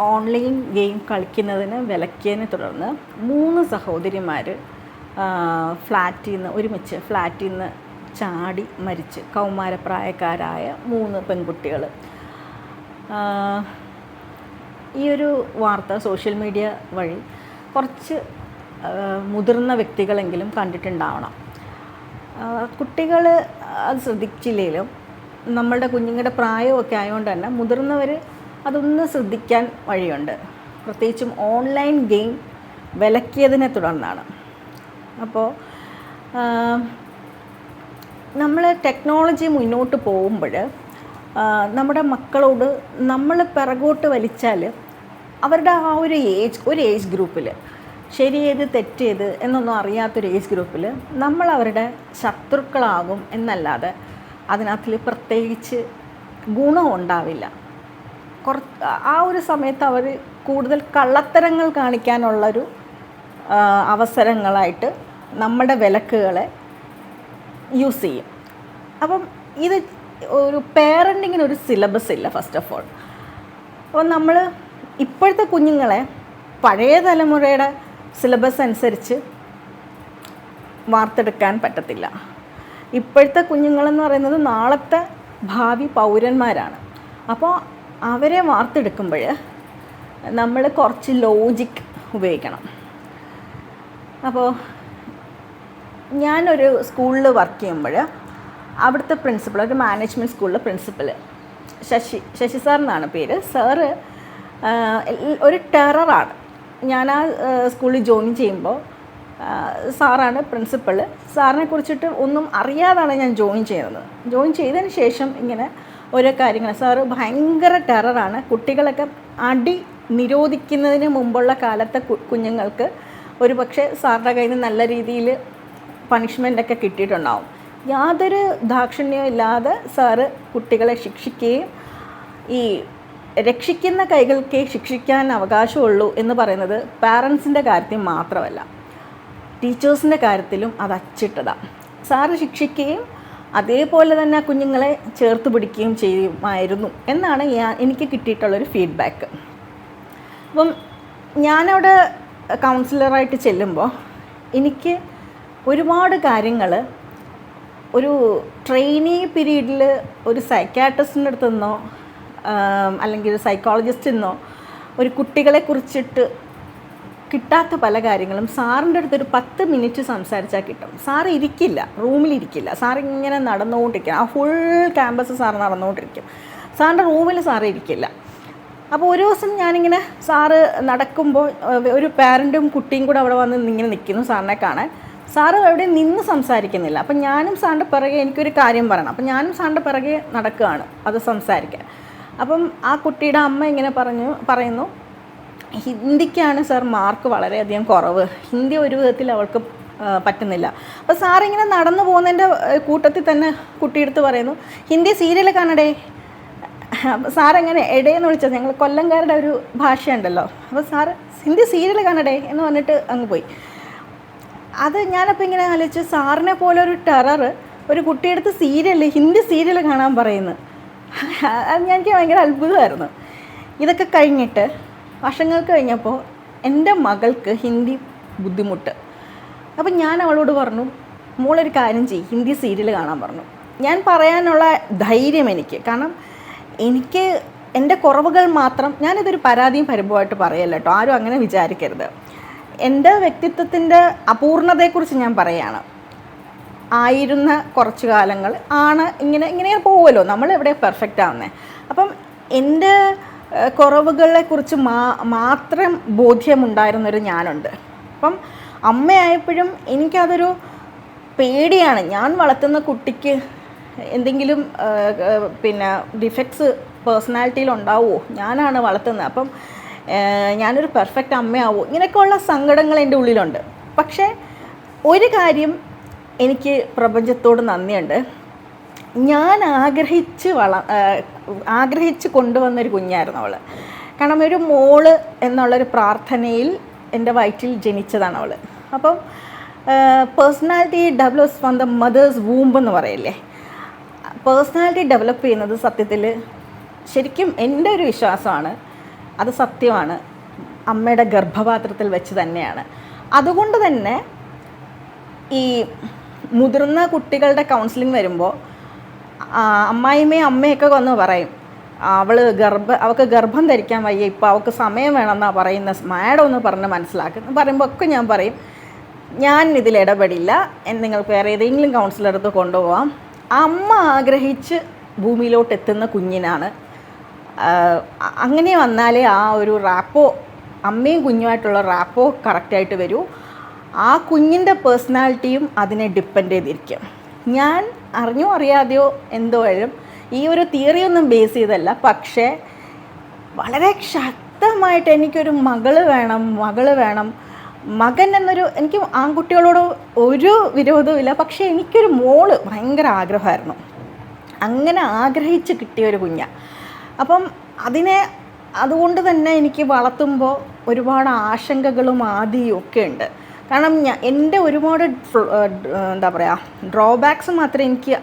Online game കളിക്കുന്നതിന് വിലക്കിയതിനെ തുടർന്ന് മൂന്ന് സഹോദരിമാർ ഫ്ലാറ്റിൽ നിന്ന് ഒരുമിച്ച് ഫ്ലാറ്റിൽ നിന്ന് ചാടി മരിച്ച് കൗമാരപ്രായക്കാരായ മൂന്ന് പെൺകുട്ടികൾ ഈ ഒരു വാർത്ത സോഷ്യൽ മീഡിയ വഴി കുറച്ച് മുതിർന്ന വ്യക്തികളെങ്കിലും കണ്ടിട്ടുണ്ടാവണം. കുട്ടികൾ അത് ശ്രദ്ധിച്ചില്ലെങ്കിലും നമ്മളുടെ കുഞ്ഞുങ്ങളുടെ പ്രായമൊക്കെ ആയതുകൊണ്ട് തന്നെ മുതിർന്നവർ അതൊന്ന് ശ്രദ്ധിക്കാൻ വഴിയുണ്ട്. പ്രത്യേകിച്ചും ഓൺലൈൻ ഗെയിം വിലക്കിയതിനെ തുടർന്നാണ്. അപ്പോൾ നമ്മൾ ടെക്നോളജി മുന്നോട്ട് പോകുമ്പോൾ നമ്മുടെ മക്കളോട് നമ്മൾ പിറകോട്ട് വലിച്ചാൽ അവരുടെ ആ ഒരു ഏജ് ഒരു ഏജ് ഗ്രൂപ്പിൽ ശരിയേത് തെറ്റേത് എന്നൊന്നും അറിയാത്തൊരു ഏജ് ഗ്രൂപ്പിൽ നമ്മൾ അവരുടെ ശത്രുക്കളാകും എന്നല്ലാതെ അതിനകത്തിൽ പ്രത്യേകിച്ച് ഗുണം ഉണ്ടാവില്ല കുറ ആ ഒരു സമയത്ത് അവർ കൂടുതൽ കള്ളത്തരങ്ങൾ കാണിക്കാനുള്ളൊരു അവസരങ്ങളായിട്ട് നമ്മുടെ വിലക്കുകളെ യൂസ് ചെയ്യും. അപ്പം ഇത് ഒരു പേരന്റിങ്ങിന് ഒരു സിലബസ് ഇല്ല ഫസ്റ്റ് ഓഫ് ഓൾ അപ്പം നമ്മൾ ഇപ്പോഴത്തെ കുഞ്ഞുങ്ങളെ പഴയ തലമുറയുടെ സിലബസ് അനുസരിച്ച് വാർത്തെടുക്കാൻ പറ്റത്തില്ല. ഇപ്പോഴത്തെ കുഞ്ഞുങ്ങളെന്ന് പറയുന്നത് നാളത്തെ ഭാവി പൗരന്മാരാണ്. അപ്പോൾ അവരെ വാർത്തെടുക്കുമ്പോൾ നമ്മൾ കുറച്ച് ലോജിക് ഉപയോഗിക്കണം. അപ്പോൾ ഞാനൊരു സ്കൂളിൽ വർക്ക് ചെയ്യുമ്പോൾ അവിടുത്തെ പ്രിൻസിപ്പൾ ഒരു മാനേജ്മെന്റ് സ്കൂളിലെ പ്രിൻസിപ്പൽ ശശി ശശി സാർ എന്നാണ് പേര്. സാറ് ഒരു ടെററാണ് ഞാൻ ആ സ്കൂളിൽ ജോയിൻ ചെയ്യുമ്പോൾ സാറാണ് പ്രിൻസിപ്പൾ സാറിനെ കുറിച്ചിട്ട് ഒന്നും അറിയാതാണ് ഞാൻ ജോയിൻ ചെയ്യുന്നത്. ജോയിൻ ചെയ്തതിന് ശേഷം ഇങ്ങനെ ഓരോ കാര്യങ്ങൾ സാറ് ഭയങ്കര ടെററാണ്. കുട്ടികളൊക്കെ അടി നിരോധിക്കുന്നതിന് മുമ്പുള്ള കാലത്തെ കുഞ്ഞുങ്ങൾക്ക് ഒരു പക്ഷേ സാറിന്റെ കയ്യിൽ നിന്ന് നല്ല രീതിയിൽ പണിഷ്മെന്റൊക്കെ കിട്ടിയിട്ടുണ്ടാവും. യാതൊരു ദാക്ഷിണ്യവും ഇല്ലാതെ സാറ് കുട്ടികളെ ശിക്ഷിക്കുകയും ഈ രക്ഷിക്കുന്ന കൈകൾക്കേ ശിക്ഷിക്കാൻ അവകാശമുള്ളൂ എന്ന് പറയുന്നത് പാരൻസിന്റെ കാര്യത്തിൽ മാത്രമല്ല. ടീച്ചേഴ്സിന്റെ കാര്യത്തിലും അത് അച്ചിട്ടതാണ്. സാറ് ശിക്ഷിക്കുകയും അതേപോലെ തന്നെ കുഞ്ഞുങ്ങളെ ചേർത്ത് പിടിക്കുകയും ചെയ്യുമായിരുന്നു എന്നാണ് എനിക്ക് കിട്ടിയിട്ടുള്ളൊരു ഫീഡ്ബാക്ക് അപ്പം ഞാനവിടെ കൗൺസിലറായിട്ട് ചെല്ലുമ്പോൾ എനിക്ക് ഒരുപാട് കാര്യങ്ങൾ ഒരു ട്രെയിനിങ് പീരീഡിൽ ഒരു സൈക്കാട്രിസ്റ്റിന്റെ അടുത്ത് നിന്നോ അല്ലെങ്കിൽ ഒരു സൈക്കോളജിസ്റ്റിൽ നിന്നോ ഒരു കുട്ടികളെ കുറിച്ചിട്ട് കിട്ടാത്ത പല കാര്യങ്ങളും സാറിന്റെ അടുത്ത് ഒരു പത്ത് മിനിറ്റ് സംസാരിച്ചാൽ കിട്ടും. സാർ ഇരിക്കില്ല റൂമിലിരിക്കില്ല. സാർ ഇങ്ങനെ നടന്നുകൊണ്ടിരിക്കും ആ ഫുൾ ക്യാമ്പസ് സാർ നടന്നുകൊണ്ടിരിക്കും സാറിന്റെ റൂമിൽ സാർ ഇരിക്കില്ല. അപ്പോൾ ഒരു ദിവസം ഞാനിങ്ങനെ സാറ് നടക്കുമ്പോൾ ഒരു പാരന്റും കുട്ടിയും കൂടെ അവിടെ വന്ന് ഇങ്ങനെ നിൽക്കുന്നു സാറിനെ കാണാൻ. സാറ് അവിടെ നിന്ന് സംസാരിക്കുന്നില്ല. അപ്പം ഞാനും സാറിന്റെ പിറകെ എനിക്കൊരു കാര്യം പറയണം. അപ്പം ഞാനും സാറിന്റെ പിറകെ നടക്കുകയാണ് അത് സംസാരിക്കാൻ. അപ്പം ആ കുട്ടിയുടെ അമ്മ ഇങ്ങനെ പറഞ്ഞു പറയുന്നു ഹിന്ദിക്കാണ് സാർ മാർക്ക് വളരെയധികം കുറവ്. ഹിന്ദി ഒരു വിധത്തിൽ അവൾക്ക് പറ്റുന്നില്ല. അപ്പോൾ സാറിങ്ങനെ നടന്നു പോകുന്നതിന്റെ കൂട്ടത്തിൽ തന്നെ കുട്ടിയെടുത്ത് പറയുന്നു ഹിന്ദി സീരിയൽ കാണടേ സാറെങ്ങനെ എടേന്ന് വിളിച്ചത് ഞങ്ങൾ കൊല്ലംകാരുടെ ഒരു ഭാഷയുണ്ടല്ലോ. അപ്പോൾ സാറ് ഹിന്ദി സീരിയൽ കാണടേ എന്ന് പറഞ്ഞിട്ട് അങ്ങ് പോയി. അത് ഞാനപ്പോൾ ഇങ്ങനെ ആലോചിച്ച് സാറിനെ പോലെ ഒരു ടെറർ ഒരു കുട്ടിയെടുത്ത് സീരിയൽ ഹിന്ദി സീരിയൽ കാണാൻ പറയുന്നു. അത് ഞാൻ- എനിക്ക് ഭയങ്കര അത്ഭുതമായിരുന്നു. ഇതൊക്കെ കഴിഞ്ഞിട്ട് വർഷങ്ങൾക്ക് കഴിഞ്ഞപ്പോൾ എന്റെ മകൾക്ക് ഹിന്ദി ബുദ്ധിമുട്ട്. അപ്പം ഞാൻ അവളോട് പറഞ്ഞു മോളൊരു കാര്യം ചെയ്യും ഹിന്ദി സീരിയൽ കാണാൻ പറഞ്ഞു. ഞാൻ പറയാനുള്ള ധൈര്യം എനിക്ക്. കാരണം എനിക്ക് എന്റെ കുറവുകൾ മാത്രം ഞാനിതൊരു പരാതിയും പരിഭവമായിട്ട് പറയല്ല കേട്ടോ ആരും അങ്ങനെ വിചാരിക്കരുത്. എന്റെ വ്യക്തിത്വത്തിന്റെ അപൂർണതയെക്കുറിച്ച് ഞാൻ പറയുകയാണ് ആയിരുന്ന കുറച്ച് കാലങ്ങൾ ആണ് ഇങ്ങനെ ഇങ്ങനെ പോകുമല്ലോ നമ്മൾ എവിടെ പെർഫെക്റ്റ് ആവുന്നത് അപ്പം എന്റെ കുറവുകളെക്കുറിച്ച് മാ മാത്രം ബോധ്യമുണ്ടായിരുന്നൊരു ഞാനുണ്ട്. അപ്പം അമ്മയായപ്പോഴും എനിക്കതൊരു പേടിയാണ്. ഞാൻ വളർത്തുന്ന കുട്ടിക്ക് എന്തെങ്കിലും പിന്നെ ഡിഫക്ട്സ് പേഴ്സണാലിറ്റിയിൽ ഉണ്ടാവുമോ ഞാനാണ് വളർത്തുന്നത്. അപ്പം ഞാനൊരു പെർഫെക്റ്റ് അമ്മയാവോ ഇങ്ങനെയൊക്കെയുള്ള സങ്കടങ്ങൾ എന്റെ ഉള്ളിലുണ്ട്. പക്ഷേ ഒരു കാര്യം എനിക്ക് പ്രപഞ്ചത്തോട് നന്ദിയുണ്ട്. ഞാൻ ആഗ്രഹിച്ച് വള ആഗ്രഹിച്ച് കൊണ്ടുവന്നൊരു കുഞ്ഞായിരുന്നു അവൾ കാരണം ഒരു മോൾ എന്നുള്ളൊരു പ്രാർത്ഥനയിൽ എന്റെ വയറ്റിൽ ജനിച്ചതാണ് അവൾ അപ്പം personality develops from the mother's womb എന്ന് പറയല്ലേ? പേഴ്സണാലിറ്റി ഡെവലപ്പ് ചെയ്യുന്നത് സത്യത്തിൽ ശരിക്കും എന്റെ ഒരു വിശ്വാസമാണ്. അത് സത്യമാണ്. അമ്മയുടെ ഗർഭപാത്രത്തിൽ വെച്ച് തന്നെയാണ്. അതുകൊണ്ട് തന്നെ ഈ മുതിർന്ന കുട്ടികളുടെ കൗൺസിലിംഗ് വരുമ്പോൾ അമ്മായിമ്മയും അമ്മയൊക്കെ വന്ന് പറയും അവൾ ഗർഭ അവൾക്ക് ഗർഭം ധരിക്കാൻ വയ്യ ഇപ്പോൾ അവൾക്ക് സമയം വേണമെന്നാണ് പറയുന്ന മാഡം ഒന്ന് പറഞ്ഞ് മനസ്സിലാക്കുന്നു പറയുമ്പോൾ ഒക്കെ ഞാൻ പറയും ഞാൻ ഇതിൽ ഇടപെടില്ല നിങ്ങൾ നിങ്ങൾക്ക് വേറെ ഏതെങ്കിലും കൗൺസിലടുത്ത് കൊണ്ടുപോകാം അമ്മ ആഗ്രഹിച്ച് ഭൂമിയിലോട്ട് എത്തുന്ന കുഞ്ഞിനാണ്. അങ്ങനെ വന്നാലേ ആ ഒരു റാപ്പോ അമ്മയും കുഞ്ഞുമായിട്ടുള്ള റാപ്പോ കറക്റ്റായിട്ട് വരൂ. ആ കുഞ്ഞിന്റെ പേഴ്സണാലിറ്റിയും അതിനെ ഡിപ്പെൻഡ് ചെയ്തിരിക്കും. ഞാൻ അറിഞ്ഞോ അറിയാതെയോ എന്തോ ആയാലും ഈ ഒരു തിയറി ഒന്നും ബേസ് ചെയ്തല്ല പക്ഷേ വളരെ ശക്തമായിട്ട് എനിക്കൊരു മകൾ വേണം മകൾ വേണം. മകൻ എന്നൊരു എനിക്ക് ആൺകുട്ടികളോട് ഒരു വിരോധവും ഇല്ല. പക്ഷേ എനിക്കൊരു മോൾ ഭയങ്കര ആഗ്രഹമായിരുന്നു. അങ്ങനെ ആഗ്രഹിച്ച് കിട്ടിയ ഒരു കുഞ്ഞ. അപ്പം അതിനെ അതുകൊണ്ട് തന്നെ എനിക്ക് വളർത്തുമ്പോൾ ഒരുപാട് ആശങ്കകളും ആദിയും ഒക്കെ ഉണ്ട്. കാരണം ഞാൻ എന്റെ ഒരുപാട് എന്താ പറയുക ഡ്രോബാക്സ് മാത്രമേ എനിക്ക്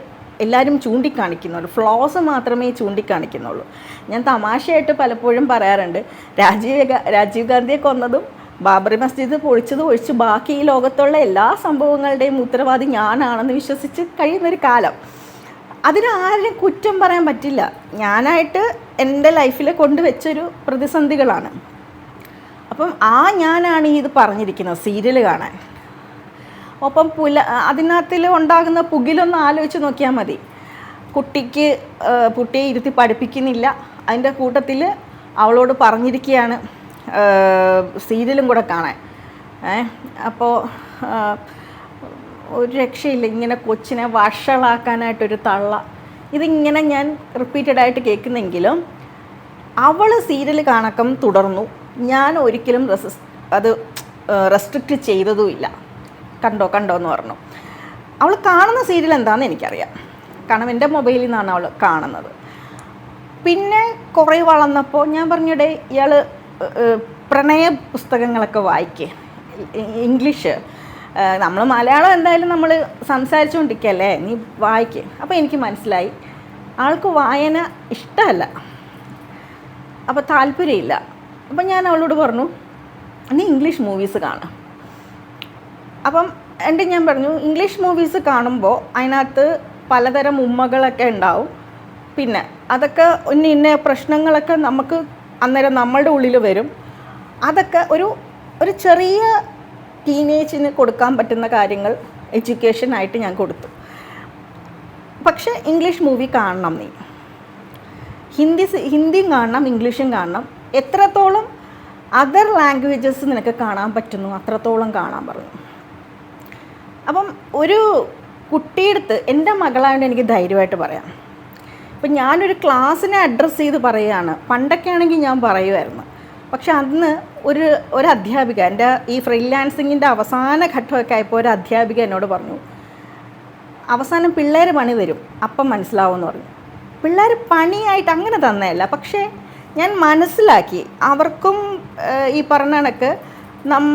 എല്ലാവരും ചൂണ്ടിക്കാണിക്കുന്നുള്ളൂ. ഫ്ലോസ് മാത്രമേ ചൂണ്ടിക്കാണിക്കുന്നുള്ളൂ. ഞാൻ തമാശയായിട്ട് പലപ്പോഴും പറയാറുണ്ട്. രാജീവ് രാജീവ് ഗാന്ധിയെ കൊന്നതും ബാബറി മസ്ജിദ് പൊളിച്ചത് ഒഴിച്ച് ബാക്കി ഈ ലോകത്തുള്ള എല്ലാ സംഭവങ്ങളുടെയും ഉത്തരവാദി ഞാനാണെന്ന് വിശ്വസിച്ച് കഴിയുന്നൊരു കാലം. അതിന് ആരും കുറ്റം പറയാൻ പറ്റില്ല. ഞാനായിട്ട് എന്റെ ലൈഫിൽ കൊണ്ടുവച്ചൊരു പ്രതിസന്ധികളാണ്. അപ്പം ആ ഞാനാണ് ഇത് പറഞ്ഞിരിക്കുന്നത് സീരിയൽ കാണാൻ. ഒപ്പം പുല അതിനകത്തിൽ ഉണ്ടാകുന്ന പുകിലൊന്ന് ആലോചിച്ച് നോക്കിയാൽ മതി. കുട്ടിക്ക് കുട്ടിയെ ഇരുത്തി പഠിപ്പിക്കുന്നില്ല. അതിന്റെ കൂട്ടത്തിൽ അവളോട് പറഞ്ഞിരിക്കുകയാണ് സീരിയലും കൂടെ കാണാൻ. ഏ അപ്പോൾ ഒരു രക്ഷയില്ല. ഇങ്ങനെ കൊച്ചിനെ വഷളാക്കാനായിട്ടൊരു തള്ള. ഇതിങ്ങനെ ഞാൻ റിപ്പീറ്റഡായിട്ട് കേൾക്കുന്നെങ്കിലും അവൾ സീരിയൽ കാണക്കം തുടർന്നു. ഞാൻ ഒരിക്കലും റെസിസ് അത് റെസ്ട്രിക്റ്റ് ചെയ്തതുമില്ല. കണ്ടോ കണ്ടോ എന്ന് പറഞ്ഞു. അവൾ കാണുന്ന സീരിയൽ എന്താണെന്ന് എനിക്കറിയാം. കാരണം എന്റെ മൊബൈലിൽ നിന്നാണ് അവൾ കാണുന്നത്. പിന്നെ കുറേ വളർന്നപ്പോൾ ഞാൻ പറഞ്ഞിടെ ഇയാൾ പ്രണയ പുസ്തകങ്ങളൊക്കെ വായിക്കേ. ഇംഗ്ലീഷ്. നമ്മൾ മലയാളം എന്തായാലും നമ്മൾ സംസാരിച്ചുകൊണ്ടിരിക്കുകയല്ലേ നീ വായിക്കേ. അപ്പോൾ എനിക്ക് മനസ്സിലായി ആൾക്ക് വായന ഇഷ്ടമല്ല. അപ്പോൾ താല്പര്യമില്ല. അപ്പം ഞാൻ അവളോട് പറഞ്ഞു നീ ഇംഗ്ലീഷ് മൂവീസ് കാണാം. അപ്പം എന്റെ ഞാൻ പറഞ്ഞു ഇംഗ്ലീഷ് മൂവീസ് കാണുമ്പോൾ അതിനകത്ത് പലതരം ഉമ്മകളൊക്കെ ഉണ്ടാവും. പിന്നെ അതൊക്കെ ഇന്ന ഇന്ന പ്രശ്നങ്ങളൊക്കെ നമുക്ക് അന്നേരം നമ്മളുടെ ഉള്ളിൽ വരും. അതൊക്കെ ഒരു ഒരു ചെറിയ ടീനേജിന് കൊടുക്കാൻ പറ്റുന്ന കാര്യങ്ങൾ എഡ്യൂക്കേഷൻ ആയിട്ട് ഞാൻ കൊടുത്തു. പക്ഷേ ഇംഗ്ലീഷ് മൂവി കാണണം നീ. ഹിന്ദി ഹിന്ദിയും കാണണം ഇംഗ്ലീഷും കാണണം. എത്രത്തോളം അതർ ലാംഗ്വേജസ് നിനക്ക് കാണാൻ പറ്റുന്നു? അത്രത്തോളം കാണാൻ പറഞ്ഞു. അപ്പം ഒരു കുട്ടിയെടുത്ത് എന്റെ മകളായതുകൊണ്ട് എനിക്ക് ധൈര്യമായിട്ട് പറയാം. ഇപ്പം ഞാനൊരു ക്ലാസ്സിനെ അഡ്രസ്സ് ചെയ്ത് പറയുകയാണ്. പണ്ടൊക്കെ ആണെങ്കിൽ ഞാൻ പറയുമായിരുന്നു. പക്ഷെ അന്ന് ഒരു ഒരു അധ്യാപിക എന്റെ ഈ ഫ്രീലാൻസിങ്ങിന്റെ അവസാന ഘട്ടമൊക്കെ ആയപ്പോൾ ഒരു അധ്യാപിക എന്നോട് പറഞ്ഞു അവസാനം പിള്ളേർ പണി തരും അപ്പം മനസ്സിലാവുമെന്ന് പറഞ്ഞു. പിള്ളേർ പണിയായിട്ട് അങ്ങനെ തന്നെയല്ല. പക്ഷേ ഞാൻ മനസ്സിലാക്കി. അവർക്കും ഈ പറഞ്ഞ കണക്ക് നം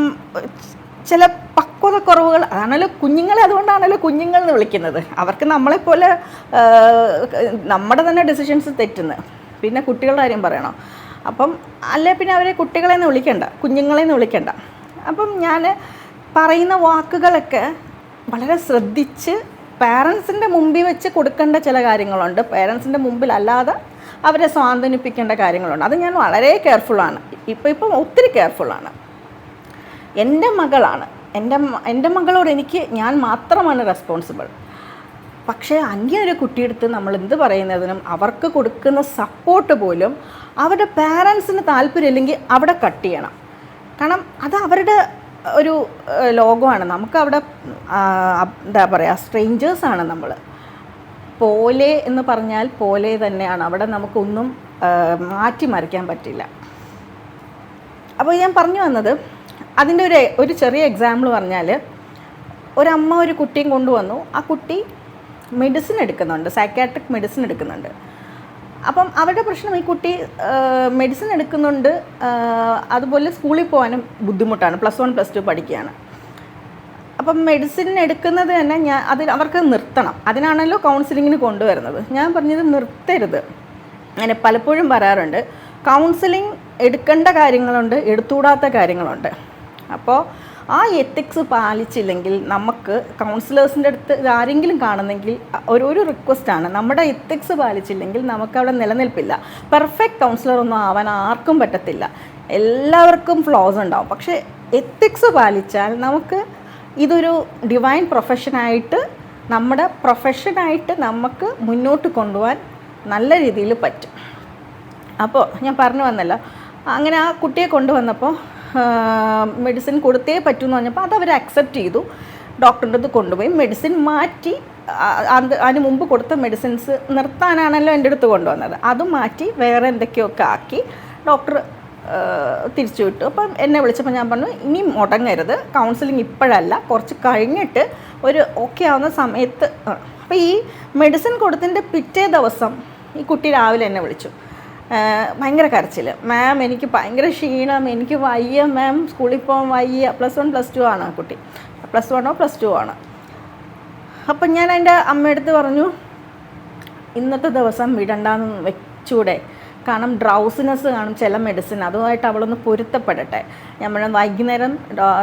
ചില പക്വത കുറവുകൾ അതാണല്ലോ കുഞ്ഞുങ്ങളെ അതുകൊണ്ടാണല്ലോ കുഞ്ഞുങ്ങൾ എന്ന് വിളിക്കുന്നത്. അവർക്ക് നമ്മളെപ്പോലെ നമ്മുടെ തന്നെ ഡിസിഷൻസ് തെറ്റുന്നത് പിന്നെ കുട്ടികളുടെ കാര്യം പറയണോ? അപ്പം അല്ലേ പിന്നെ അവരെ കുട്ടികളെ എന്ന് വിളിക്കണ്ട കുഞ്ഞുങ്ങളെ എന്ന് വിളിക്കണ്ട. അപ്പം ഞാൻ പറയുന്ന വാക്കുകളൊക്കെ വളരെ ശ്രദ്ധിച്ച് പാരൻസിന്റെ മുമ്പിൽ വെച്ച് കൊടുക്കേണ്ട ചില കാര്യങ്ങളുണ്ട്. പാരൻസിന്റെ മുമ്പിൽ അല്ലാതെ അവരെ സ്വാന്തനിപ്പിക്കേണ്ട കാര്യങ്ങളുണ്ട്. അത് ഞാൻ വളരെ കെയർഫുള്ളാണ് ഇപ്പം ഇപ്പം ഒത്തിരി കെയർഫുള്ളാണ് എന്റെ മകളാണ്. എന്റെ എന്റെ മകളോട് എനിക്ക് ഞാൻ മാത്രമാണ് റെസ്പോൺസിബിൾ പക്ഷേ അങ്ങനെ ഒരു കുട്ടിയെടുത്ത് നമ്മൾ എന്ത് പറയുന്നതിനും അവർക്ക് കൊടുക്കുന്ന സപ്പോർട്ട് പോലും അവരുടെ പാരൻസിന് താല്പര്യമില്ലെങ്കിൽ അവിടെ കട്ട് ചെയ്യണം. കാരണം അത് അവരുടെ ഒരു ലോകമാണ്. നമുക്ക് അവിടെ ആ, എന്താ പറയുക സ്ട്രേഞ്ചേഴ്സാണ് നമ്മൾ. പോലെ എന്ന് പറഞ്ഞാൽ പോലെ തന്നെയാണ്. അവിടെ നമുക്കൊന്നും മാറ്റിമറിക്കാൻ പറ്റില്ല. അപ്പോൾ ഞാൻ പറഞ്ഞു വന്നത് അതിന്റെ ഒരു ഒരു ചെറിയ എക്സാമ്പിൾ പറഞ്ഞാൽ ഒരമ്മ ഒരു കുട്ടിയും കൊണ്ടുവന്നു. ആ കുട്ടി മെഡിസിൻ എടുക്കുന്നുണ്ട് സൈക്കാട്രിക് മെഡിസിൻ എടുക്കുന്നുണ്ട്. അപ്പം അവരുടെ പ്രശ്നം ഈ കുട്ടി മെഡിസിൻ എടുക്കുന്നുണ്ട് അതുപോലെ സ്കൂളിൽ പോകാനും ബുദ്ധിമുട്ടാണ്. പ്ലസ് വൺ പ്ലസ് ടു പഠിക്കുകയാണ്. അപ്പം മെഡിസിൻ എടുക്കുന്നത് തന്നെ ഞാൻ അതിൽ അവർക്ക് നിർത്തണം. അതിനാണല്ലോ കൗൺസിലിങ്ങിന് കൊണ്ടുവരുന്നത്. ഞാൻ പറഞ്ഞത് നിർത്തരുത്. അങ്ങനെ പലപ്പോഴും പറയാറുണ്ട്. കൗൺസിലിംഗ് എടുക്കേണ്ട കാര്യങ്ങളുണ്ട് എടുത്തുകൂടാത്ത കാര്യങ്ങളുണ്ട്. അപ്പോൾ ആ എത്തിക്സ് പാലിച്ചില്ലെങ്കിൽ നമുക്ക് കൗൺസിലേഴ്സിന്റെ അടുത്ത് ആരെങ്കിലും കാണുന്നെങ്കിൽ ഒരു ഒരു റിക്വസ്റ്റാണ് നമ്മുടെ എത്തിക്സ് പാലിച്ചില്ലെങ്കിൽ നമുക്ക് അവിടെ നിലനിൽപ്പില്ല. പെർഫെക്റ്റ് കൗൺസിലർ ഒന്നും ആവാൻ ആർക്കും പറ്റത്തില്ല. എല്ലാവർക്കും ഫ്ലോസ് ഉണ്ടാവും. പക്ഷേ എത്തിക്സ് പാലിച്ചാൽ നമുക്ക് ഇതൊരു ഡിവൈൻ പ്രൊഫഷനായിട്ട് നമ്മുടെ പ്രൊഫഷനായിട്ട് നമുക്ക് മുന്നോട്ട് കൊണ്ടുപോകാൻ നല്ല രീതിയിൽ പറ്റും. അപ്പോൾ ഞാൻ പറഞ്ഞു വന്നല്ലോ അങ്ങനെ ആ കുട്ടിയെ കൊണ്ടുവന്നപ്പോൾ മെഡിസിൻ കൊടുത്തേ പറ്റൂ എന്ന് പറഞ്ഞപ്പോൾ അത് അവർ അക്സെപ്റ്റ് ചെയ്തു. ഡോക്ടറിന്റെ അടുത്ത് കൊണ്ടുപോയി. മെഡിസിൻ മാറ്റി അത് അതിന് മുമ്പ് കൊടുത്ത മെഡിസിൻസ് നിർത്താനാണല്ലോ എന്റെ അടുത്ത് കൊണ്ടുവന്നത്. അത് മാറ്റി വേറെ എന്തൊക്കെയൊക്കെ ആക്കി. ഡോക്ടർ തിരിച്ചു വിട്ടു അപ്പം എന്നെ വിളിച്ചപ്പോൾ ഞാൻ പറഞ്ഞു ഇനി മുടങ്ങരുത്. കൗൺസിലിംഗ് ഇപ്പോഴല്ല. കുറച്ച് കഴിഞ്ഞിട്ട് ഒരു ഓക്കെ ആവുന്ന സമയത്ത് അപ്പോൾ ഈ മെഡിസിൻ കൊടുത്തതിന്റെ പിറ്റേ ദിവസം ഈ കുട്ടി രാവിലെ എന്നെ വിളിച്ചു. ഭയങ്കര കരച്ചിൽ മാം എനിക്ക് ഭയങ്കര ക്ഷീണം. എനിക്ക് വയ്യ മാം സ്കൂളിൽ പോകാൻ വയ്യ. പ്ലസ് വൺ പ്ലസ് ടു ആണ് ആ കുട്ടി. പ്ലസ് വണ്ണോ പ്ലസ് ടു ആണ്. അപ്പം ഞാൻ എന്റെ അമ്മയടുത്ത് പറഞ്ഞു ഇന്നത്തെ ദിവസം വിടണ്ടെന്ന് വെച്ചൂടെ? കാരണം ഡ്രൗസിനെസ് കാണും ചില മെഡിസിൻ അതുമായിട്ട് അവളൊന്ന് പൊരുത്തപ്പെടട്ടെ. നമ്മൾ വൈകുന്നേരം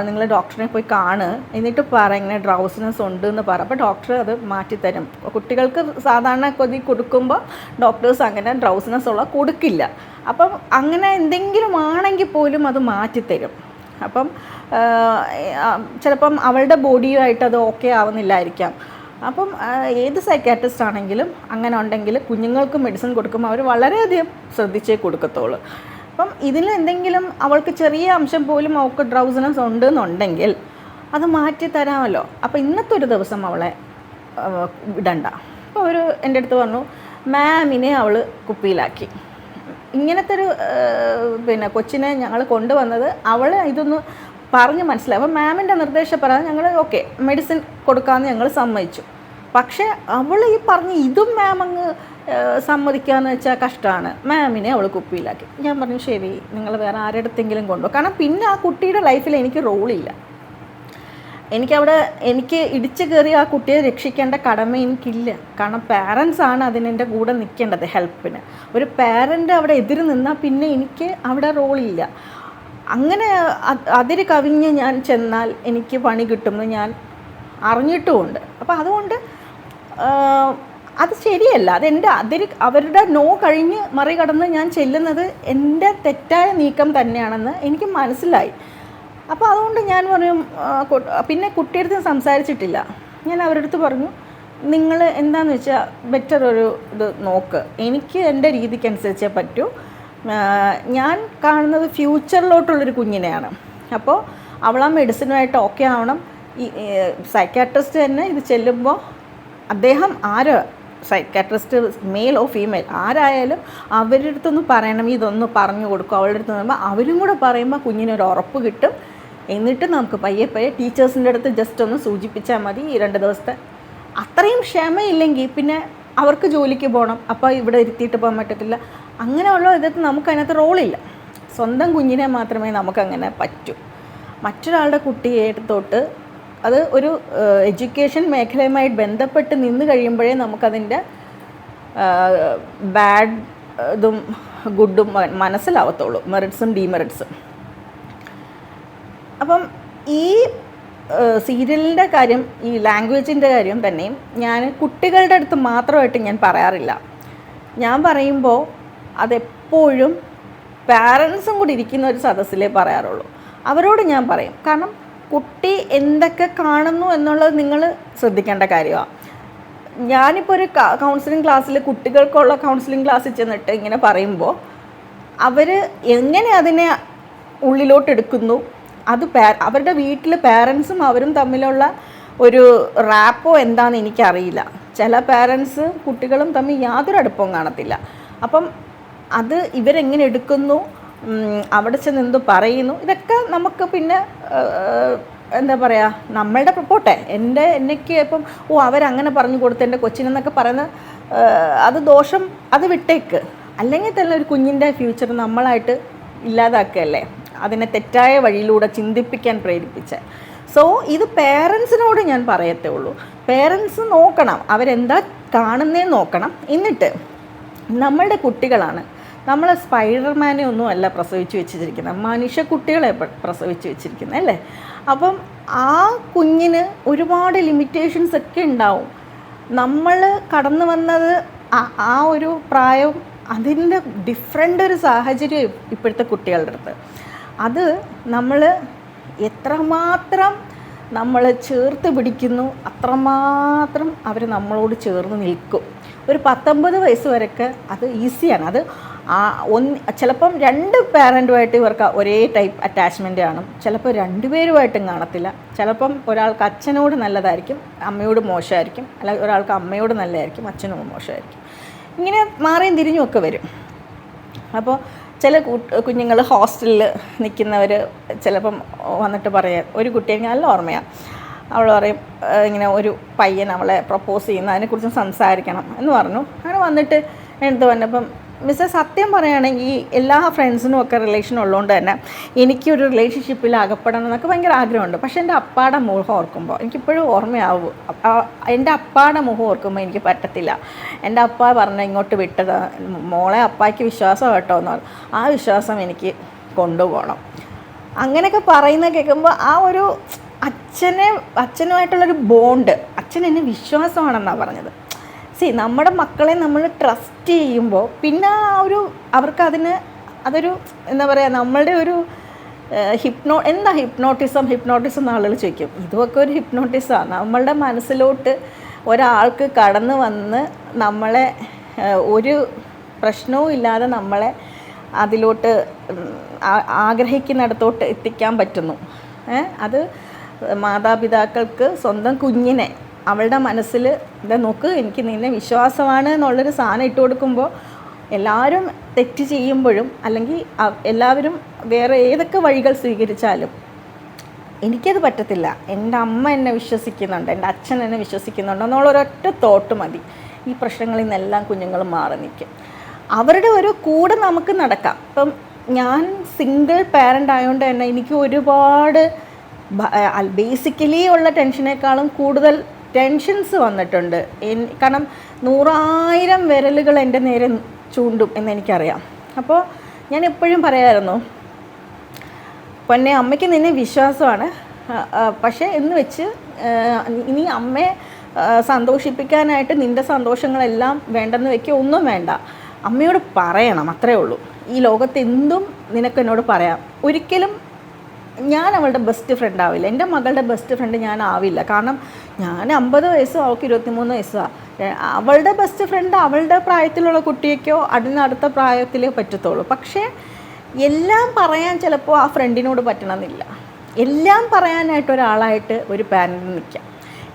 നിങ്ങൾ ഡോക്ടറിനെ പോയി കാണുക എന്നിട്ട് പറ ഇങ്ങനെ ഡ്രൗസിനെസ് ഉണ്ട് എന്ന് പറ. അപ്പോൾ ഡോക്ടർ അത് മാറ്റിത്തരും. കുട്ടികൾക്ക് സാധാരണ കൊതി കൊടുക്കുമ്പോൾ ഡോക്ടേഴ്സ് അങ്ങനെ ഡ്രൗസിനെസ് ഉള്ള കൊടുക്കില്ല. അപ്പം അങ്ങനെ എന്തെങ്കിലും ആണെങ്കിൽ പോലും അത് മാറ്റിത്തരും. അപ്പം ചിലപ്പം അവളുടെ ബോഡിയുമായിട്ട് അത് ഓക്കെ ആവുന്നില്ലായിരിക്കാം. അപ്പം ഏത് സൈക്കാട്രിസ്റ്റ് ആണെങ്കിലും അങ്ങനെ ഉണ്ടെങ്കിൽ കുഞ്ഞുങ്ങൾക്ക് മെഡിസിൻ കൊടുക്കുമ്പോൾ അവർ വളരെയധികം ശ്രദ്ധിച്ചേ കൊടുക്കത്തുള്ളൂ. അപ്പം ഇതിൽ എന്തെങ്കിലും അവൾക്ക് ചെറിയ അംശം പോലും അവൾക്ക് ഡ്രൗസിനെസ് ഉണ്ട് എന്നുണ്ടെങ്കിൽ അത് മാറ്റി തരാമല്ലോ. അപ്പോൾ ഇന്നത്തെ ഒരു ദിവസം അവളെ ഇടണ്ട അപ്പോൾ അവർ എന്റെ അടുത്ത് പറഞ്ഞു മാമിനെ അവൾ കുപ്പിയിലാക്കി. ഇങ്ങനത്തെ ഒരു പിന്നെ കൊച്ചിനെ ഞങ്ങൾ കൊണ്ടുവന്നത് അവൾ ഇതൊന്ന് പറഞ്ഞ് മനസ്സിലായി. അപ്പോൾ മാമിന്റെ നിർദ്ദേശം നിർദ്ദേശപ്രകാരം ഞങ്ങൾ ഓക്കെ മെഡിസിൻ കൊടുക്കാമെന്ന് ഞങ്ങൾ സമ്മതിച്ചു. പക്ഷേ അവൾ ഈ പറഞ്ഞ് ഇതും മാം അങ്ങ് സമ്മതിക്കാന്ന് വെച്ചാൽ കഷ്ടമാണ് മാമിനെ അവൾ കുപ്പിയിലാക്കി. ഞാൻ പറഞ്ഞു ശരി നിങ്ങൾ വേറെ ആരുടെടുത്തെങ്കിലും കൊണ്ടുപോകും കാരണം പിന്നെ ആ കുട്ടിയുടെ ലൈഫിൽ എനിക്ക് റോളില്ല എനിക്കവിടെ എനിക്ക് ഇടിച്ചു കയറി ആ കുട്ടിയെ രക്ഷിക്കേണ്ട കടമ എനിക്കില്ല. കാരണം പാരൻസ് ആണ് അതിനെന്റെ കൂടെ നിൽക്കേണ്ടത് ഹെൽപ്പിന് ഒരു പാരന്റ് അവിടെ എതിര് നിന്നാൽ പിന്നെ എനിക്ക് അവിടെ റോളില്ല അങ്ങനെ അതിര് കവിഞ്ഞ് ഞാൻ ചെന്നാൽ എനിക്ക് പണി കിട്ടുമെന്ന് ഞാൻ അറിഞ്ഞിട്ടുമുണ്ട്. അപ്പോൾ അതുകൊണ്ട് അത് ശരിയല്ല. അതെന്റെ അതിൽ അവരുടെ നോ കഴിഞ്ഞ് മറികടന്ന് ഞാൻ ചെല്ലുന്നത് എന്റെ തെറ്റായ നീക്കം തന്നെയാണെന്ന് എനിക്ക് മനസ്സിലായി. അപ്പോൾ അതുകൊണ്ട് ഞാൻ പറയും പിന്നെ കുട്ടിയടുത്ത് സംസാരിച്ചിട്ടില്ല. ഞാൻ അവരുടെ അടുത്ത് പറഞ്ഞു നിങ്ങൾ എന്താന്ന് വെച്ചാൽ ബെറ്റർ ഒരു ഇത് നോക്ക്. എനിക്ക് എന്റെ രീതിക്ക് അനുസരിച്ചേ പറ്റൂ ഞാൻ കാണുന്നത് ഫ്യൂച്ചറിലോട്ടുള്ളൊരു കുഞ്ഞിനെയാണ്. അപ്പോൾ അവൾ ആ മെഡിസിനുമായിട്ട് ഓക്കെ ആവണം. ഈ സൈക്കാട്രിസ്റ്റ് തന്നെ ഇത് ചെല്ലുമ്പോൾ അദ്ദേഹം ആര്? സൈക്കാട്രിസ്റ്റ് മെയിൽ ഓ ഫീമെയിൽ ആരായാലും അവരുടെ അടുത്തൊന്ന് പറയണം. ഇതൊന്ന് പറഞ്ഞു കൊടുക്കും. അവരുടെ അടുത്ത് പറയുമ്പോൾ അവരും കൂടെ പറയുമ്പോൾ കുഞ്ഞിനൊരു ഉറപ്പ് കിട്ടും. എന്നിട്ട് നമുക്ക് പയ്യെ പയ്യെ ടീച്ചേഴ്സിന്റെ അടുത്ത് ജസ്റ്റ് ഒന്ന് സൂചിപ്പിച്ചാൽ മതി ഈ രണ്ട് ദിവസത്തെ. അത്രയും ക്ഷമയില്ലെങ്കിൽ പിന്നെ അവർക്ക് ജോലിക്ക് പോകണം അപ്പോൾ ഇവിടെ ഇരുത്തിയിട്ട് പോകാൻ പറ്റത്തില്ല. അങ്ങനെയുള്ള ഇതൊക്കെ നമുക്കതിനകത്ത് റോളില്ല സ്വന്തം കുഞ്ഞിനെ മാത്രമേ നമുക്കങ്ങനെ പറ്റൂ. മറ്റൊരാളുടെ കുട്ടിയെ തൊട്ട് അത് ഒരു എഡ്യൂക്കേഷൻ മേഖലയുമായി ബന്ധപ്പെട്ട് നിന്ന് കഴിയുമ്പോഴേ നമുക്കതിന്റെ ബാഡ് ഇതും ഗുഡും മനസ്സിലാവത്തുള്ളൂ. മെറിറ്റ്സും ഡീമെറിറ്റ്സും. അപ്പം ഈ സീരിയലിന്റെ കാര്യം ഈ ലാംഗ്വേജിന്റെ കാര്യം തന്നെയും ഞാൻ കുട്ടികളുടെ അടുത്ത് മാത്രമായിട്ട് ഞാൻ പറയാറില്ല. ഞാൻ പറയുമ്പോൾ അതെപ്പോഴും പാരൻസും കൂടി ഇരിക്കുന്ന ഒരു സദസ്സിലേ പറയാറുള്ളൂ. അവരോട് ഞാൻ പറയും. കാരണം കുട്ടി എന്തൊക്കെ കാണുന്നു എന്നുള്ളത് നിങ്ങൾ ശ്രദ്ധിക്കേണ്ട കാര്യമാണ് ഞാനിപ്പോൾ ഒരു കൗൺസിലിംഗ് ക്ലാസ്സിൽ കുട്ടികൾക്കുള്ള കൗൺസിലിംഗ് ക്ലാസ്സിൽ ചെന്നിട്ട് ഇങ്ങനെ പറയുമ്പോൾ അവർ എങ്ങനെ അതിനെ ഉള്ളിലോട്ട് എടുക്കുന്നു അത് അവരുടെ വീട്ടിൽ പാരൻസും അവരും തമ്മിലുള്ള ഒരു റാപ്പോ എന്താണെന്ന് എനിക്കറിയില്ല. ചില പാരൻസ് കുട്ടികളും തമ്മിൽ യാതൊരു അടുപ്പവും കാണത്തില്ല. അപ്പം അത് ഇവരെങ്ങനെ എടുക്കുന്നു? അവിടെ ചെന്ന് എന്ത് പറയുന്നു? ഇതൊക്കെ നമുക്ക് പിന്നെ എന്താ പറയുക നമ്മളുടെ പോട്ടെ. എന്റെ എന്നൊക്കെ ഇപ്പം ഓ അവരങ്ങനെ പറഞ്ഞു കൊടുത്ത് എന്റെ കൊച്ചിനെന്നൊക്കെ പറയുന്ന അത് ദോഷം അത് വിട്ടേക്ക്. അല്ലെങ്കിൽ തന്നെ ഒരു കുഞ്ഞിന്റെ ഫ്യൂച്ചർ നമ്മളായിട്ട് ഇല്ലാതാക്കുകയല്ലേ? അതിനെ തെറ്റായ വഴിയിലൂടെ ചിന്തിപ്പിക്കാൻ പ്രേരിപ്പിച്ച. സോ ഇത് പേരൻസിനോട് ഞാൻ പറയത്തേ ഉള്ളൂ. പേരൻസ് നോക്കണം. അവരെന്താ കാണുന്നേ നോക്കണം. എന്നിട്ട് നമ്മളുടെ കുട്ടികളാണ് നമ്മൾ സ്പൈഡർമാനെ ഒന്നും അല്ല പ്രസവിച്ച് വെച്ചിരിക്കുന്നത്. മനുഷ്യ കുട്ടികളെ പ്രസവിച്ചു വെച്ചിരിക്കുന്നത് അല്ലേ? അപ്പം ആ കുഞ്ഞിന് ഒരുപാട് ലിമിറ്റേഷൻസ് ഒക്കെ ഉണ്ടാവും. നമ്മൾ കടന്നു വന്നത് ആ ഒരു പ്രായം അതിന്റെ ഡിഫറെന്റ് ഒരു സാഹചര്യം ഇപ്പോഴത്തെ കുട്ടികളുടെ അടുത്ത്. അത് നമ്മൾ എത്രമാത്രം നമ്മൾ ചേർത്ത് പിടിക്കുന്നു അത്രമാത്രം അവർ നമ്മളോട് ചേർന്ന് നിൽക്കും. ഒരു പത്തൊമ്പത് വയസ്സ് വരെയൊക്കെ അത് ഈസിയാണ് അത് ആ ഒന്ന് ചിലപ്പം രണ്ട് പാരന്റുമായിട്ട് ഇവർക്ക് ഒരേ ടൈപ്പ് അറ്റാച്ച്മെന്റ് കാണും ചിലപ്പോൾ രണ്ടുപേരുമായിട്ടും കാണത്തില്ല. ചിലപ്പം ഒരാൾക്ക് അച്ഛനോട് നല്ലതായിരിക്കും അമ്മയോട് മോശമായിരിക്കും അല്ലെങ്കിൽ ഒരാൾക്ക് അമ്മയോട് നല്ലതായിരിക്കും അച്ഛനോട് മോശമായിരിക്കും. ഇങ്ങനെ മാറിയും തിരിഞ്ഞും ഒക്കെ വരും. അപ്പോൾ ചില കുഞ്ഞുങ്ങൾ ഹോസ്റ്റലിൽ നിൽക്കുന്നവർ ചിലപ്പം വന്നിട്ട് പറയാം ഒരു കുട്ടിയെ നല്ല ഓർമ്മയാണ് അവൾ പറയും ഇങ്ങനെ ഒരു പയ്യൻ അവളെ പ്രപ്പോസ് ചെയ്യുന്ന അതിനെക്കുറിച്ച് സംസാരിക്കണം എന്ന് പറഞ്ഞു. അങ്ങനെ വന്നിട്ട് എന്ത് പറഞ്ഞപ്പം മിസ്സേ സത്യം പറയുകയാണെങ്കിൽ എല്ലാ ഫ്രണ്ട്സിനും ഒക്കെ റിലേഷൻ ഉള്ളതുകൊണ്ട് തന്നെ എനിക്കൊരു റിലേഷൻഷിപ്പിൽ അകപ്പെടണം എന്നൊക്കെ ഭയങ്കര ആഗ്രഹമുണ്ട്. പക്ഷേ എന്റെ അപ്പാടെ മുഖം ഓർക്കുമ്പോൾ എനിക്കിപ്പോഴും ഓർമ്മയാവും. എന്റെ അപ്പാടെ മുഖം ഓർക്കുമ്പോൾ എനിക്ക് പറ്റത്തില്ല. എന്റെ അപ്പ പറഞ്ഞ ഇങ്ങോട്ട് വിട്ടത് മോളെ അപ്പായ്ക്ക് വിശ്വാസം കേട്ടോ എന്ന് പറഞ്ഞു. ആ വിശ്വാസം എനിക്ക് കൊണ്ടുപോകണം. അങ്ങനെയൊക്കെ പറയുന്നത് കേൾക്കുമ്പോൾ ആ ഒരു അച്ഛനെ അച്ഛനുമായിട്ടുള്ളൊരു ബോണ്ട് അച്ഛൻ എന്നെ വിശ്വാസമാണെന്നാണ് പറഞ്ഞത്. സി നമ്മുടെ മക്കളെ നമ്മൾ ട്രസ്റ്റ് ചെയ്യുമ്പോൾ പിന്നെ ആ ഒരു അവർക്ക് അതിന് അതൊരു എന്താ പറയുക നമ്മളുടെ ഒരു ഹിപ്നോ എന്താ ഹിപ്നോട്ടിസം ഹിപ്നോട്ടിസം എന്ന് ആളുകൾ ചോദിക്കും. ഇതുമൊക്കെ ഒരു ഹിപ്നോട്ടിസമാണ് നമ്മളുടെ മനസ്സിലോട്ട് ഒരാൾക്ക് കടന്നു വന്ന് നമ്മളെ ഒരു പ്രശ്നവും ഇല്ലാതെ നമ്മളെ അതിലോട്ട് ആഗ്രഹിക്കുന്നിടത്തോട്ട് എത്തിക്കാൻ പറ്റുന്നു. അത് മാതാപിതാക്കൾക്ക് സ്വന്തം കുഞ്ഞിനെ അവളുടെ മനസ്സിൽ ഇതാ നോക്ക് എനിക്ക് നിന്നെ വിശ്വാസമാണ് എന്നുള്ളൊരു സാധനം ഇട്ട് കൊടുക്കുമ്പോൾ എല്ലാവരും തെറ്റ് ചെയ്യുമ്പോഴും അല്ലെങ്കിൽ എല്ലാവരും വേറെ ഏതൊക്കെ വഴികൾ സ്വീകരിച്ചാലും എനിക്കത് പറ്റത്തില്ല. എന്റെ അമ്മ എന്നെ വിശ്വസിക്കുന്നുണ്ട് എന്റെ അച്ഛൻ എന്നെ വിശ്വസിക്കുന്നുണ്ട് എന്നുള്ള ഒരൊറ്റ തോട്ട് മതി. ഈ പ്രശ്നങ്ങളിൽ നിന്നെല്ലാം കുഞ്ഞുങ്ങൾ മാറി നിൽക്കും. അവരുടെ ഒരു കൂടെ നമുക്ക് നടക്കാം. ഇപ്പം ഞാൻ സിംഗിൾ പാരന്റ് ആയതുകൊണ്ട് തന്നെ എനിക്ക് ഒരുപാട് ബേസിക്കലി ഉള്ള ടെൻഷനേക്കാളും കൂടുതൽ ടെൻഷൻസ് വന്നിട്ടുണ്ട്. കാരണം നൂറായിരം വിരലുകൾ എന്റെ നേരെ ചൂണ്ടും എന്നെനിക്കറിയാം അപ്പോൾ ഞാൻ എപ്പോഴും പറയാമായിരുന്നു പൊന്നെ അമ്മയ്ക്ക് നിന്നെ വിശ്വാസമാണ്. പക്ഷേ എന്ന് വെച്ച് ഇനി അമ്മയെ സന്തോഷിപ്പിക്കാനായിട്ട് നിന്റെ സന്തോഷങ്ങളെല്ലാം വേണ്ടെന്ന് വെക്കുക ഒന്നും വേണ്ട. അമ്മയോട് പറയണം അത്രേ ഉള്ളൂ. ഈ ലോകത്ത് എന്തും നിനക്ക് എന്നോട് പറയാം. ഒരിക്കലും ഞാൻ അവളുടെ ബെസ്റ്റ് ഫ്രണ്ട് ആവില്ല. എന്റെ മകളുടെ ബെസ്റ്റ് ഫ്രണ്ട് ഞാൻ ആവില്ല. കാരണം ഞാൻ അമ്പത് വയസ്സും അവൾക്ക് ഇരുപത്തിമൂന്ന് വയസ്സാണ് അവളുടെ ബെസ്റ്റ് ഫ്രണ്ട് അവളുടെ പ്രായത്തിലുള്ള കുട്ടിയൊക്കെയോ അതിനടുത്ത പ്രായത്തിലേ പറ്റത്തുള്ളൂ. പക്ഷേ എല്ലാം പറയാൻ ചിലപ്പോൾ ആ ഫ്രണ്ടിനോട് പറ്റണമെന്നില്ല. എല്ലാം പറയാനായിട്ട് ഒരാളായിട്ട് ഒരു പാരന്റിന് നിൽക്കാം.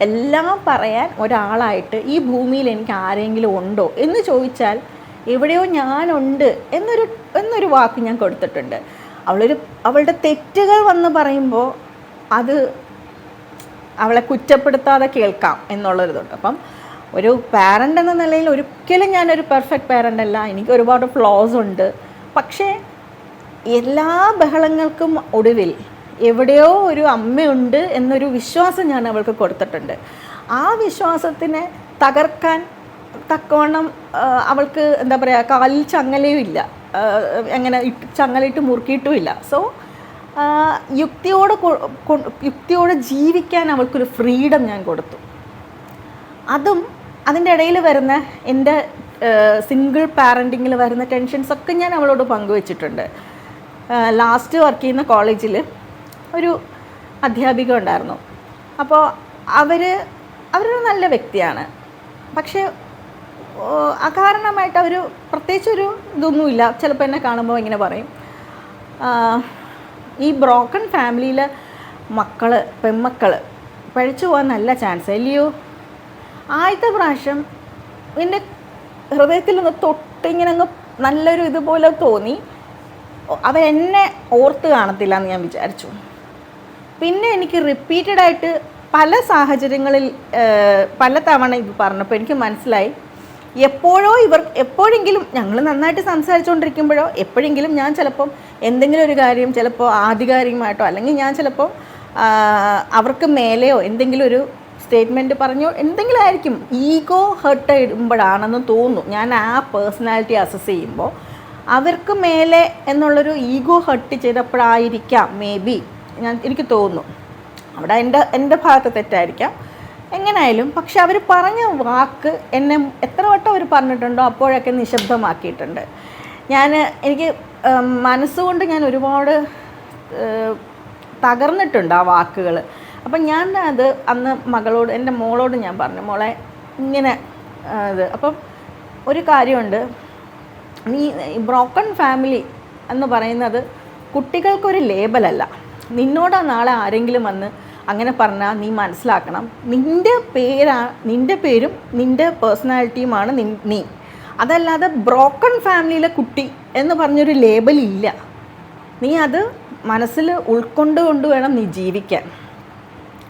എല്ലാം പറയാൻ ഒരാളായിട്ട് ഈ ഭൂമിയിൽ എനിക്ക് ആരെങ്കിലും ഉണ്ടോ എന്ന് ചോദിച്ചാൽ എവിടെയോ ഞാനുണ്ട് എന്നൊരു എന്നൊരു വാക്ക് ഞാൻ കൊടുത്തിട്ടുണ്ട്. അവളൊരു അവളുടെ തെറ്റുകൾ വന്ന് പറയുമ്പോൾ അത് അവളെ കുറ്റപ്പെടുത്താതെ കേൾക്കാം എന്നുള്ളൊരിതുണ്ട്. അപ്പം ഒരു പാരന്റ് എന്ന നിലയിൽ ഒരിക്കലും ഞാനൊരു പെർഫെക്റ്റ് പാരന്റ് അല്ല. എനിക്ക് ഒരുപാട് ഫ്ലോസ് ഉണ്ട്. പക്ഷേ എല്ലാ ബഹളങ്ങൾക്കും ഒടുവിൽ എവിടെയോ ഒരു അമ്മയുണ്ട് എന്നൊരു വിശ്വാസം ഞാൻ അവൾക്ക് കൊടുത്തിട്ടുണ്ട്. ആ വിശ്വാസത്തിനെ തകർക്കാൻ തക്കവണ്ണം അവൾക്ക് എന്താ പറയുക കാലിൽ ചങ്ങലയും ഇല്ല അങ്ങനെ ചങ്ങലയിട്ട് മുറുക്കിയിട്ടുമില്ല. സോ യുക്തിയോട് യുക്തിയോട് ജീവിക്കാൻ അവൾക്കൊരു ഫ്രീഡം ഞാൻ കൊടുത്തു. അതും അതിന്റെ ഇടയിൽ വരുന്ന എന്റെ സിംഗിൾ പാരന്റിങ്ങിൽ വരുന്ന ടെൻഷൻസ് ഒക്കെ ഞാൻ അവളോട് പങ്കുവച്ചിട്ടുണ്ട്. ലാസ്റ്റ് വർക്ക് ചെയ്യുന്ന കോളേജിൽ ഒരു അധ്യാപിക ഉണ്ടായിരുന്നു. അപ്പോൾ അവർ അവരൊരു നല്ല വ്യക്തിയാണ്. പക്ഷേ അകാരണമായിട്ട് അവർ പ്രത്യേകിച്ചൊരു ഇതൊന്നുമില്ല. ചിലപ്പോൾ എന്നെ കാണുമ്പോൾ ഇങ്ങനെ പറയും. ഈ ബ്രോക്കൺ ഫാമിലിയിലെ മക്കൾ പെൺമക്കൾ പഴിച്ചു പോകാൻ നല്ല ചാൻസ് അല്ലയോ ആദ്യത്തെ പ്രാവശ്യം എന്റെ ഹൃദയത്തിൽ ഒന്ന് തൊട്ടിങ്ങനെ അങ്ങ് നല്ലൊരു ഇതുപോലെ തോന്നി. അവൻ എന്നെ ഓർത്ത് കാണത്തില്ല എന്ന് ഞാൻ വിചാരിച്ചു. പിന്നെ എനിക്ക് റിപ്പീറ്റഡായിട്ട് പല സാഹചര്യങ്ങളിൽ പല തവണ ഇത് പറഞ്ഞപ്പോൾ എനിക്ക് മനസ്സിലായി. എപ്പോഴോ ഇവർ എപ്പോഴെങ്കിലും ഞങ്ങൾ നന്നായിട്ട് സംസാരിച്ചുകൊണ്ടിരിക്കുമ്പോഴോ എപ്പോഴെങ്കിലും ഞാൻ ചിലപ്പം എന്തെങ്കിലും ഒരു കാര്യം ചിലപ്പോൾ ആധികാരികമായിട്ടോ അല്ലെങ്കിൽ ഞാൻ ചിലപ്പോൾ അവർക്ക് മേലെയോ എന്തെങ്കിലും ഒരു സ്റ്റേറ്റ്മെന്റ് പറഞ്ഞോ എന്തെങ്കിലും ആയിരിക്കും. ഈഗോ ഹേർട്ട് ഇടുമ്പോഴാണെന്ന് തോന്നുന്നു. ഞാൻ ആ പേഴ്സണാലിറ്റി അസസ് ചെയ്യുമ്പോൾ അവർക്ക് മേലെ എന്നുള്ളൊരു ഈഗോ ഹർട്ട് ചെയ്തപ്പോഴായിരിക്കാം. മേ ബി ഞാൻ എനിക്ക് തോന്നുന്നു. അവിടെ എന്റെ എന്റെ ഭാഗത്ത് തെറ്റായിരിക്കാം. എങ്ങനെയായാലും പക്ഷെ അവർ പറഞ്ഞ വാക്ക് എന്നെ എത്ര വട്ടം അവർ പറഞ്ഞിട്ടുണ്ടോ അപ്പോഴൊക്കെ നിശബ്ദമാക്കിയിട്ടുണ്ട്. ഞാൻ എനിക്ക് മനസ്സുകൊണ്ട് ഞാൻ ഒരുപാട് തകർന്നിട്ടുണ്ട് ആ വാക്കുകൾ അപ്പം ഞാൻ അത് അന്ന് മകളോട് എന്റെ മോളോട് ഞാൻ പറഞ്ഞു മോളെ ഇങ്ങനെ ഇത്. അപ്പം ഒരു കാര്യമുണ്ട് നീ ബ്രോക്കൺ ഫാമിലി എന്ന് പറയുന്നത് കുട്ടികൾക്കൊരു ലേബലല്ല നിന്നോടാ നാളെ ആരെങ്കിലും വന്ന് അങ്ങനെ പറഞ്ഞാൽ നീ മനസ്സിലാക്കണം. നിന്റെ പേരാ നിന്റെ പേരും നിന്റെ പേഴ്സണാലിറ്റിയുമാണ് നി നീ. അതല്ലാതെ ബ്രോക്കൺ ഫാമിലിയിലെ കുട്ടി എന്ന് പറഞ്ഞൊരു ലേബൽ ഇല്ല. നീ അത് മനസ്സിൽ ഉൾക്കൊണ്ടുകൊണ്ട് വേണം നീ ജീവിക്കാൻ.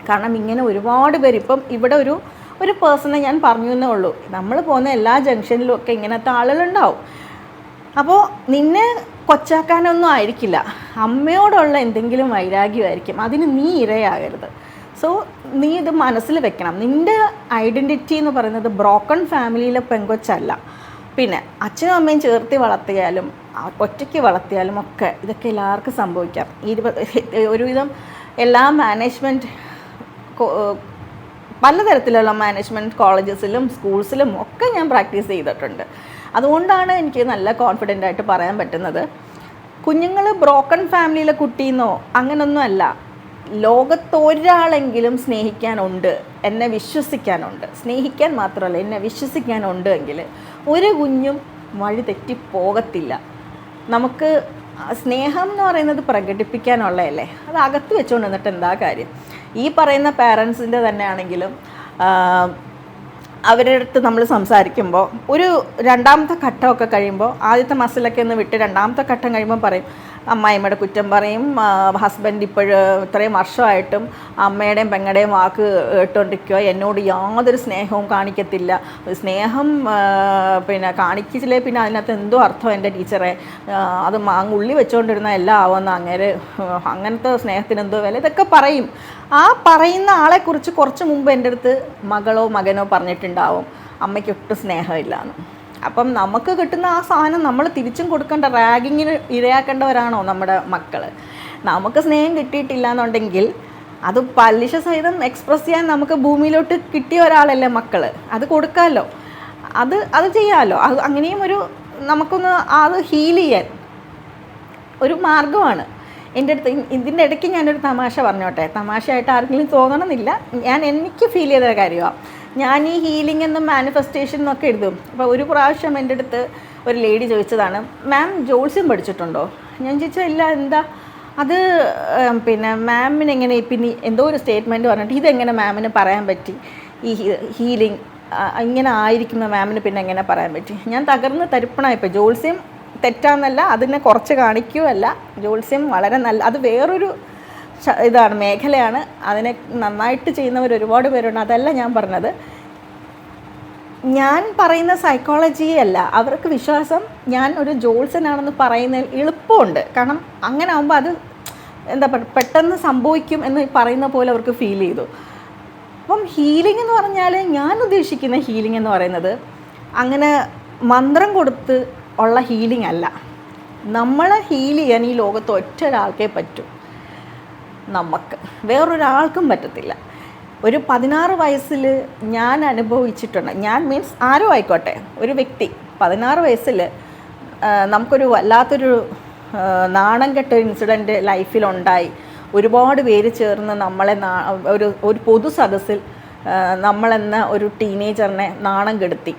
കാരണം ഇങ്ങനെ ഒരുപാട് പേര് ഇപ്പം ഇവിടെ ഒരു ഒരു പേഴ്സണെ ഞാൻ പറഞ്ഞു എന്നേ ഉള്ളൂ. നമ്മൾ പോകുന്ന എല്ലാ ജംഗ്ഷനിലും ഒക്കെ ഇങ്ങനത്തെ ആളുകളുണ്ടാവും. അപ്പോൾ നിന്നെ കൊച്ചാക്കാനൊന്നും ആയിരിക്കില്ല. അമ്മയോടുള്ള എന്തെങ്കിലും വൈരാഗ്യമായിരിക്കും. അതിന് നീ ഇരയാകരുത്. സോ നീ ഇത് മനസ്സിൽ വെക്കണം. നിന്റെ ഐഡന്റിറ്റി എന്ന് പറയുന്നത് ബ്രോക്കൺ ഫാമിലിയിലെ പെങ്കൊച്ചല്ല. പിന്നെ അച്ഛനും അമ്മയും ചേർത്ത് വളർത്തിയാലും ഒറ്റയ്ക്ക് വളർത്തിയാലും ഒക്കെ ഇതൊക്കെ എല്ലാവർക്കും സംഭവിക്കാം. ഇരുപത് ഒരുവിധം എല്ലാ മാനേജ്മെന്റ് പലതരത്തിലുള്ള മാനേജ്മെന്റ് കോളേജസിലും സ്കൂൾസിലും ഒക്കെ ഞാൻ പ്രാക്ടീസ് ചെയ്തിട്ടുണ്ട്. അതുകൊണ്ടാണ് എനിക്ക് നല്ല കോൺഫിഡന്റ് ആയിട്ട് പറയാൻ പറ്റുന്നത്. കുഞ്ഞുങ്ങൾ ബ്രോക്കൺ ഫാമിലിയിലെ കുട്ടിയെന്നോ അങ്ങനൊന്നും അല്ല. ലോകത്തൊരാളെങ്കിലും സ്നേഹിക്കാനുണ്ട് എന്നെ വിശ്വസിക്കാനുണ്ട്. സ്നേഹിക്കാൻ മാത്രമല്ല എന്നെ വിശ്വസിക്കാനുണ്ട് എങ്കിൽ ഒരു കുഞ്ഞും വഴി തെറ്റി പോകത്തില്ല. നമുക്ക് സ്നേഹം എന്ന് പറയുന്നത് പ്രകടിപ്പിക്കാനുള്ളതല്ലേ? അത് അകത്ത് വെച്ചുകൊണ്ട് നിന്നിട്ട് എന്താ കാര്യം? ഈ പറയുന്ന പാരൻസിന്റെ തന്നെ ആണെങ്കിലും അവരുടെ അടുത്ത് നമ്മൾ സംസാരിക്കുമ്പോൾ ഒരു രണ്ടാമത്തെ ഘട്ടമൊക്കെ കഴിയുമ്പോൾ ആദ്യത്തെ മസിലൊക്കെ ഒന്ന് വിട്ട് രണ്ടാമത്തെ ഘട്ടം കഴിയുമ്പോൾ പറയും അമ്മായിമ്മയുടെ കുറ്റം പറയും ഹസ്ബൻഡ് ഇപ്പോഴും ഇത്രയും വർഷമായിട്ടും അമ്മയുടെയും പെങ്ങളുടെയും വാക്ക് കേട്ടുകൊണ്ടിരിക്കുക എന്നോട് യാതൊരു സ്നേഹവും കാണിക്കത്തില്ല. സ്നേഹം പിന്നെ കാണിക്കില്ലേ പിന്നെ അതിനകത്ത് എന്തോ അർത്ഥം എന്റെ ടീച്ചറെ. അത് മാങ്ങ ഉള്ളി വെച്ചുകൊണ്ടിരുന്ന എല്ലാം ആവുമെന്ന് അങ്ങേര് അങ്ങനത്തെ സ്നേഹത്തിന് എന്തോ വില. ഇതൊക്കെ പറയും. ആ പറയുന്ന ആളെക്കുറിച്ച് കുറച്ച് മുമ്പ് എന്റെ അടുത്ത് മകളോ മകനോ പറഞ്ഞിട്ടുണ്ടാവും. അമ്മയ്ക്ക് ഒട്ടും സ്നേഹമില്ലാന്ന്. അപ്പം നമുക്ക് കിട്ടുന്ന ആ സാധനം നമ്മൾ തിരിച്ചും കൊടുക്കേണ്ട റാഗിങ്ങിന് ഇരയാക്കേണ്ടവരാണോ നമ്മുടെ മക്കൾ നമുക്ക് സ്നേഹം കിട്ടിയിട്ടില്ല എന്നുണ്ടെങ്കിൽ അത് പലിശ സഹിതം എക്സ്പ്രസ് ചെയ്യാൻ നമുക്ക് ഭൂമിയിലോട്ട് കിട്ടിയ ഒരാളല്ലേ മക്കൾ അത് കൊടുക്കാമല്ലോ അത് അത് ചെയ്യാമല്ലോ അത് അങ്ങനെയും ഒരു നമുക്കൊന്ന് അത് ഹീൽ ചെയ്യാൻ ഒരു മാർഗമാണ് എന്റെ അടുത്ത് ഇതിന്റെ ഇടയ്ക്ക് ഞാനൊരു തമാശ പറഞ്ഞോട്ടെ? തമാശയായിട്ട് ആർക്കെങ്കിലും തോന്നണമെന്നില്ല. ഞാൻ എനിക്ക് ഫീൽ ചെയ്ത കാര്യമാണ് ഞാൻ ഈ ഹീലിംഗ് എന്നും മാനിഫെസ്റ്റേഷൻ എന്നൊക്കെ എഴുതും. അപ്പോൾ ഒരു പ്രാവശ്യം എന്റെ അടുത്ത് ഒരു ലേഡി ചോദിച്ചതാണ് മാം ജോത്സ്യം പഠിച്ചിട്ടുണ്ടോ? ഞാൻ ചോദിച്ചാൽ ഇല്ല എന്താ? അത് പിന്നെ മാമിന് എങ്ങനെ പിന്നെ എന്തോ ഒരു സ്റ്റേറ്റ്മെന്റ് പറഞ്ഞിട്ട് ഇതെങ്ങനെ മാമിന് പറയാൻ പറ്റി? ഈ ഹീലിംഗ് ഇങ്ങനെ ആയിരിക്കുന്ന മാമിന് പിന്നെ എങ്ങനെ പറയാൻ പറ്റി? ഞാൻ തകർന്ന് തരിപ്പണായിപ്പോൾ ജോത്സ്യം തെറ്റാന്നല്ല അതിനെ കുറച്ച് കാണിക്കുകയല്ല. ജോത്സ്യം വളരെ നല്ല അത് വേറൊരു ഇതാണ് മേഖലയാണ്. അതിനെ നന്നായിട്ട് ചെയ്യുന്നവർ ഒരുപാട് പേരുണ്ട്. അതല്ല ഞാൻ പറഞ്ഞത്. ഞാൻ പറയുന്ന സൈക്കോളജി അല്ല. അവർക്ക് വിശ്വാസം ഞാൻ ഒരു ജോൾസനാണെന്ന് പറയുന്നതിൽ എളുപ്പമുണ്ട്. കാരണം അങ്ങനെ ആകുമ്പോൾ അത് എന്താ പറയുക പെട്ടെന്ന് സംഭവിക്കും എന്ന് പറയുന്ന പോലെ അവർക്ക് ഫീൽ ചെയ്തു. അപ്പം ഹീലിംഗ് എന്ന് പറഞ്ഞാൽ ഞാൻ ഉദ്ദേശിക്കുന്ന ഹീലിംഗ് എന്ന് പറയുന്നത് അങ്ങനെ മന്ത്രം കൊടുത്ത് ഉള്ള ഹീലിംഗ് അല്ല. നമ്മളെ ഹീൽ ചെയ്യാൻ ഈ ലോകത്ത് ഒറ്റ ഒരാൾക്കേ പറ്റൂ. നമുക്ക്. വേറൊരാൾക്കും പറ്റത്തില്ല. ഒരു പതിനാറ് വയസ്സിൽ ഞാൻ അനുഭവിച്ചിട്ടുണ്ട്. ഞാൻ മീൻസ് ആരോ ആയിക്കോട്ടെ ഒരു വ്യക്തി. പതിനാറ് വയസ്സിൽ നമുക്കൊരു വല്ലാത്തൊരു നാണം കെട്ട ഇൻസിഡന്റ് ലൈഫിലുണ്ടായി. ഒരുപാട് പേര് ചേർന്ന് നമ്മളെ ഒരു ഒരു പൊതു സദസ്സിൽ നമ്മളെന്ന ഒരു ടീനേജറിനെ നാണം കെടുത്തി.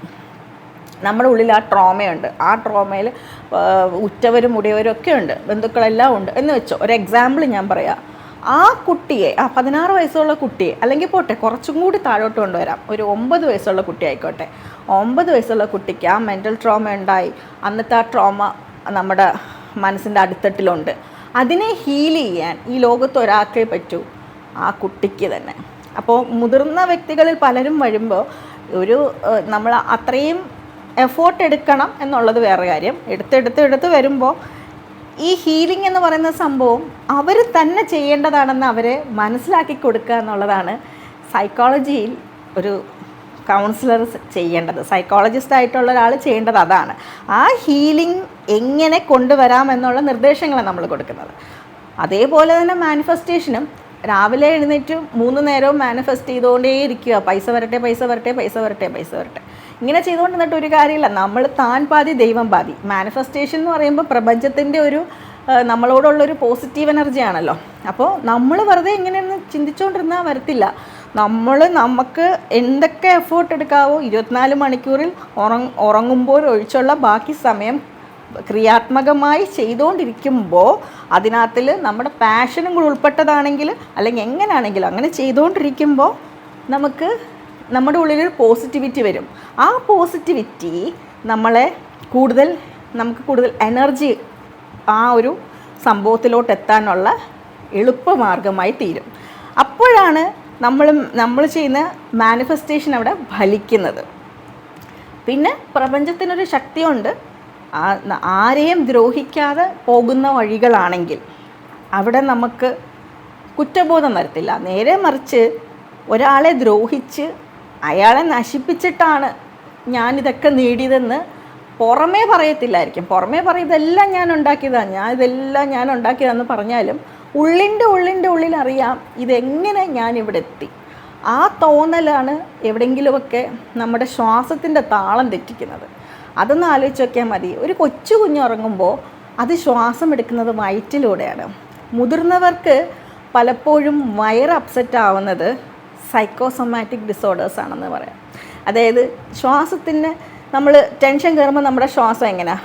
നമ്മുടെ ഉള്ളിൽ ആ ട്രോമയുണ്ട്. ആ ട്രോമയിൽ ഉറ്റവരും മുടിയവരും ഒക്കെ ഉണ്ട്. ബന്ധുക്കളെല്ലാം ഉണ്ട്. എന്ന് വെച്ചോ ഒരു എക്സാമ്പിൾ ഞാൻ പറയാം. ആ കുട്ടിയെ ആ പതിനാറ് വയസ്സുള്ള കുട്ടിയെ അല്ലെങ്കിൽ പോട്ടെ കുറച്ചും കൂടി താഴോട്ട് കൊണ്ടുവരാം. ഒരു ഒമ്പത് വയസ്സുള്ള കുട്ടി ആയിക്കോട്ടെ. ഒമ്പത് വയസ്സുള്ള കുട്ടിക്ക് ആ മെന്റൽ ട്രോമ ഉണ്ടായി. അന്നത്തെ ആ ട്രോമ നമ്മുടെ മനസ്സിന്റെ അടിത്തട്ടിലുണ്ട്. അതിനെ ഹീൽ ചെയ്യാൻ ഈ ലോകത്ത് ഒരാൾക്കേ പറ്റൂ. ആ കുട്ടിക്ക് തന്നെ. അപ്പോൾ മുതിർന്ന വ്യക്തികളിൽ പലരും വരുമ്പോൾ ഒരു നമ്മൾ അത്രയും എഫോർട്ട് എടുക്കണം എന്നുള്ളത് വേറെ കാര്യം. എടുത്തെടുത്ത് എടുത്ത് വരുമ്പോൾ ഈ ഹീലിംഗ് എന്ന് പറയുന്ന സംഭവം അവർ തന്നെ ചെയ്യേണ്ടതാണെന്ന് അവർ മനസ്സിലാക്കി കൊടുക്കുക എന്നുള്ളതാണ് സൈക്കോളജിയിൽ ഒരു കൗൺസിലർ ചെയ്യേണ്ടത്. സൈക്കോളജിസ്റ്റ് ആയിട്ടുള്ള ഒരാൾ ചെയ്യേണ്ടത് അതാണ്. ആ ഹീലിംഗ് എങ്ങനെ കൊണ്ടുവരാമെന്നുള്ള നിർദ്ദേശങ്ങളാണ് നമ്മൾ കൊടുക്കുന്നത്. അതേപോലെ തന്നെ മാനിഫെസ്റ്റേഷനും രാവിലെ എഴുന്നേറ്റ് മൂന്ന് നേരവും മാനിഫെസ്റ്റ് ചെയ്തുകൊണ്ടേ ഇരിക്കുക പൈസ വരട്ടെ പൈസ വരട്ടെ പൈസ വരട്ടെ പൈസ വരട്ടെ. ഇങ്ങനെ ചെയ്തുകൊണ്ട് നിന്നിട്ട് ഒരു കാര്യമില്ല. നമ്മൾ താൻ പാതി ദൈവം പാതി. മാനിഫെസ്റ്റേഷൻ എന്ന് പറയുമ്പോൾ പ്രപഞ്ചത്തിന്റെ ഒരു നമ്മളോടുള്ളൊരു പോസിറ്റീവ് എനർജി ആണല്ലോ. അപ്പോൾ നമ്മൾ വെറുതെ ഇങ്ങനെയൊന്ന് ചിന്തിച്ചുകൊണ്ടിരുന്നാൽ വരത്തില്ല. നമ്മൾ നമുക്ക് എന്തൊക്കെ എഫേർട്ട് എടുക്കാവോ ഇരുപത്തിനാല് മണിക്കൂറിൽ ഉറങ് ഉറങ്ങുമ്പോൾ ഒഴിച്ചുള്ള ബാക്കി സമയം ക്രിയാത്മകമായി ചെയ്തുകൊണ്ടിരിക്കുമ്പോൾ അതിനകത്തിൽ നമ്മുടെ പാഷനും കൂടി ഉൾപ്പെട്ടതാണെങ്കിൽ അല്ലെങ്കിൽ എങ്ങനെയാണെങ്കിലും അങ്ങനെ ചെയ്തുകൊണ്ടിരിക്കുമ്പോൾ നമുക്ക് നമ്മുടെ ഉള്ളിലൊരു പോസിറ്റിവിറ്റി വരും. ആ പോസിറ്റിവിറ്റി നമ്മളെ കൂടുതൽ നമുക്ക് കൂടുതൽ എനർജി ആ ഒരു സംഭവത്തിലോട്ട് എത്താനുള്ള എളുപ്പമാർഗമായി തീരും. അപ്പോഴാണ് നമ്മൾ നമ്മൾ ചെയ്യുന്ന മാനിഫെസ്റ്റേഷൻ അവിടെ ഫലിക്കുന്നത്. പിന്നെ പ്രപഞ്ചത്തിനൊരു ശക്തിയുണ്ട്. ആരെയും ദ്രോഹിക്കാതെ പോകുന്ന വഴികളാണെങ്കിൽ അവിടെ നമുക്ക് കുറ്റബോധം വരത്തില്ല. നേരെ മറിച്ച് ഒരാളെ ദ്രോഹിച്ച് അയാളെ നശിപ്പിച്ചിട്ടാണ് ഞാനിതൊക്കെ നേടിയതെന്ന് പുറമേ പറയത്തില്ലായിരിക്കും. പുറമേ പറയതെല്ലാം ഞാൻ ഉണ്ടാക്കിയതാണ് ഞാൻ ഇതെല്ലാം ഞാൻ ഉണ്ടാക്കിയതെന്ന് പറഞ്ഞാലും ഉള്ളിന്റെ ഉള്ളിന്റെ ഉള്ളിൽ അറിയാം ഇതെങ്ങനെ ഞാൻ ഇവിടെ എത്തി. ആ തോന്നലാണ് എവിടെയെങ്കിലുമൊക്കെ നമ്മുടെ ശ്വാസത്തിന്റെ താളം തെറ്റിക്കുന്നത്. അതൊന്ന് ആലോചിച്ച് നോക്കിയാൽ മതി. ഒരു കൊച്ചു കുഞ്ഞുറങ്ങുമ്പോൾ അത് ശ്വാസം എടുക്കുന്നത് വയറ്റിലൂടെയാണ്. മുതിർന്നവർക്ക് പലപ്പോഴും വയർ അപ്സെറ്റ് ആവുന്നത് സൈക്കോസൊമാറ്റിക് ഡിസോർഡേഴ്സ് ആണെന്ന് പറയാം. അതായത് ശ്വാസത്തിന് നമ്മൾ ടെൻഷൻ കയറുമ്പോൾ നമ്മുടെ ശ്വാസം എങ്ങനെയാ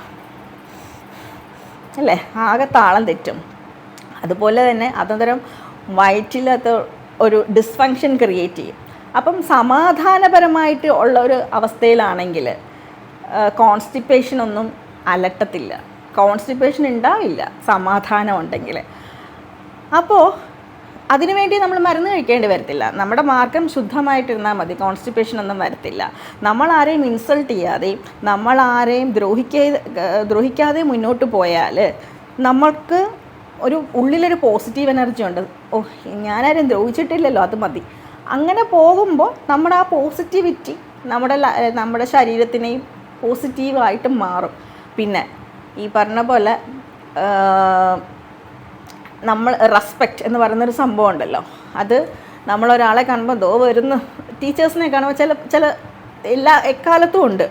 അല്ലേ? ആകെ താളം തെറ്റും. അതുപോലെ തന്നെ അനന്തരം വയറ്റിലത്തെ ഒരു ഡിസ്ഫങ്ഷൻ ക്രിയേറ്റ് ചെയ്യും. അപ്പം സമാധാനപരമായിട്ട് ഉള്ള ഒരു അവസ്ഥയിലാണെങ്കിൽ കോൺസ്റ്റിപ്പേഷൻ ഒന്നും അലട്ടത്തില്ല. കോൺസ്റ്റിപ്പേഷൻ ഉണ്ടാവില്ല. സമാധാനം ഉണ്ടെങ്കിൽ. അപ്പോൾ അതിനുവേണ്ടി നമ്മൾ മരുന്ന് കഴിക്കേണ്ടി വരത്തില്ല. നമ്മുടെ മാർഗം ശുദ്ധമായിട്ടിരുന്നാൽ മതി. കോൺസ്റ്റിപ്പേഷൻ ഒന്നും വരത്തില്ല. നമ്മൾ ആരെയും ഇൻസൾട്ട് ചെയ്യാതെയും നമ്മൾ ആരെയും ദ്രോഹിക്കാതെ ദ്രോഹിക്കാതെ മുന്നോട്ട് പോയാൽ നമ്മൾക്ക് ഒരു ഉള്ളിലൊരു പോസിറ്റീവ് എനർജി ഉണ്ട്. ഓ ഞാനാരും ദ്രോഹിച്ചിട്ടില്ലല്ലോ അത് മതി. അങ്ങനെ പോകുമ്പോൾ നമ്മുടെ ആ പോസിറ്റിവിറ്റി നമ്മുടെ നമ്മുടെ ശരീരത്തിനെയും പോസിറ്റീവായിട്ട് മാറും. പിന്നെ ഈ പറഞ്ഞ പോലെ നമ്മൾ റെസ്പെക്റ്റ് എന്ന് പറയുന്നൊരു സംഭവം ഉണ്ടല്ലോ. അത് നമ്മളൊരാളെ കാണുമ്പോൾ ദോ വരുന്നു. ടീച്ചേഴ്സിനെ കാണുമ്പോൾ ചില ചില എല്ലാ എക്കാലത്തും ഉണ്ട്.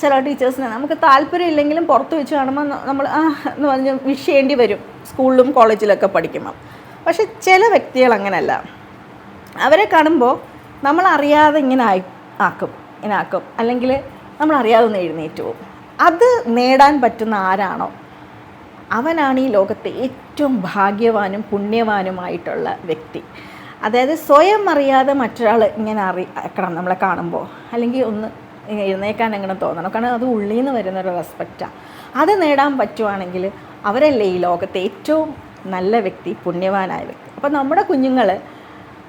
ചില ടീച്ചേഴ്സിനെ നമുക്ക് താല്പര്യം ഇല്ലെങ്കിലും പുറത്ത് വെച്ച് കാണുമ്പോൾ നമ്മൾ ആ എന്ന് പറഞ്ഞ് വിഷ് ചെയ്യേണ്ടി വരും. സ്കൂളിലും കോളേജിലൊക്കെ പഠിക്കുമ്പോൾ പക്ഷെ ചില വ്യക്തികൾ അങ്ങനെയല്ല അവരെ കാണുമ്പോൾ നമ്മൾ അറിയാതെ ഇങ്ങനെ ആയി ആക്കും ഇങ്ങനെ ആക്കും. അല്ലെങ്കിൽ നമ്മൾ അറിയാതെ ഒന്ന് എഴുന്നേറ്റ് പോകും. അത് നേടാൻ പറ്റുന്ന ആരാണോ? അവനാണ് ഈ ലോകത്തെ ഏറ്റവും ഭാഗ്യവാനും പുണ്യവാനുമായിട്ടുള്ള വ്യക്തി. അതായത് സ്വയം അറിയാതെ മറ്റൊരാൾ ഇങ്ങനെ അറിയിക്കണം നമ്മളെ കാണുമ്പോൾ. അല്ലെങ്കിൽ ഒന്ന് എഴുന്നേക്കാൻ എങ്ങനെ തോന്നണം. കാരണം അത് ഉള്ളിൽ നിന്ന് വരുന്നൊരു റെസ്പെക്റ്റാണ് അത് നേടാൻ പറ്റുവാണെങ്കിൽ അവരല്ലേ ഈ ലോകത്തെ ഏറ്റവും നല്ല വ്യക്തി പുണ്യവാനായ വ്യക്തി. അപ്പോൾ നമ്മുടെ കുഞ്ഞുങ്ങൾ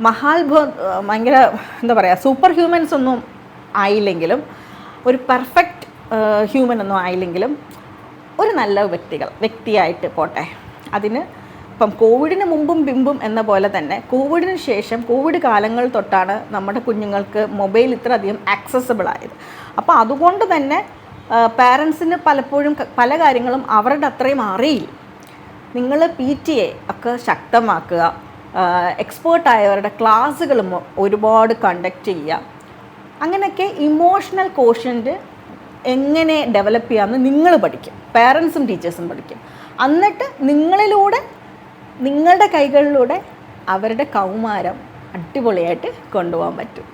മഹാത്ഭു ഭയങ്കര എന്താ പറയുക സൂപ്പർ ഹ്യൂമൻസ് ഒന്നും ആയില്ലെങ്കിലും ഒരു പെർഫെക്റ്റ് ഹ്യൂമൻ ഒന്നും ആയില്ലെങ്കിലും ഒരു നല്ല വ്യക്തികൾ വ്യക്തിയായിട്ട് പോട്ടെ. അതിന് ഇപ്പം കോവിഡിന് മുമ്പും പിമ്പും എന്ന പോലെ തന്നെ കോവിഡിന് ശേഷം കോവിഡ് കാലങ്ങൾ തൊട്ടാണ് നമ്മുടെ കുഞ്ഞുങ്ങൾക്ക് മൊബൈൽ ഇത്രയധികം ആക്സസബിൾ ആയത്. അപ്പോൾ അതുകൊണ്ട് തന്നെ പാരൻസിന് പലപ്പോഴും പല കാര്യങ്ങളും അവരുടെ അത്രയും അറിയില്ല. നിങ്ങൾ പി ടി എ ഒക്കെ ശക്തമാക്കുക എക്സ്പേർട്ടായവരുടെ ക്ലാസ്സുകളും ഒരുപാട് കണ്ടക്ട് ചെയ്യുക. അങ്ങനെയൊക്കെ ഇമോഷണൽ കോഷ്യന്റ് എങ്ങനെ ഡെവലപ്പ് ചെയ്യാമെന്ന് നിങ്ങൾ പഠിക്കും. പാരൻസും ടീച്ചേഴ്സും പഠിക്കും. എന്നിട്ട് നിങ്ങളിലൂടെ നിങ്ങളുടെ കൈകളിലൂടെ അവരുടെ കൗമാരം അടിപൊളിയായിട്ട് കൊണ്ടുപോകാൻ പറ്റും.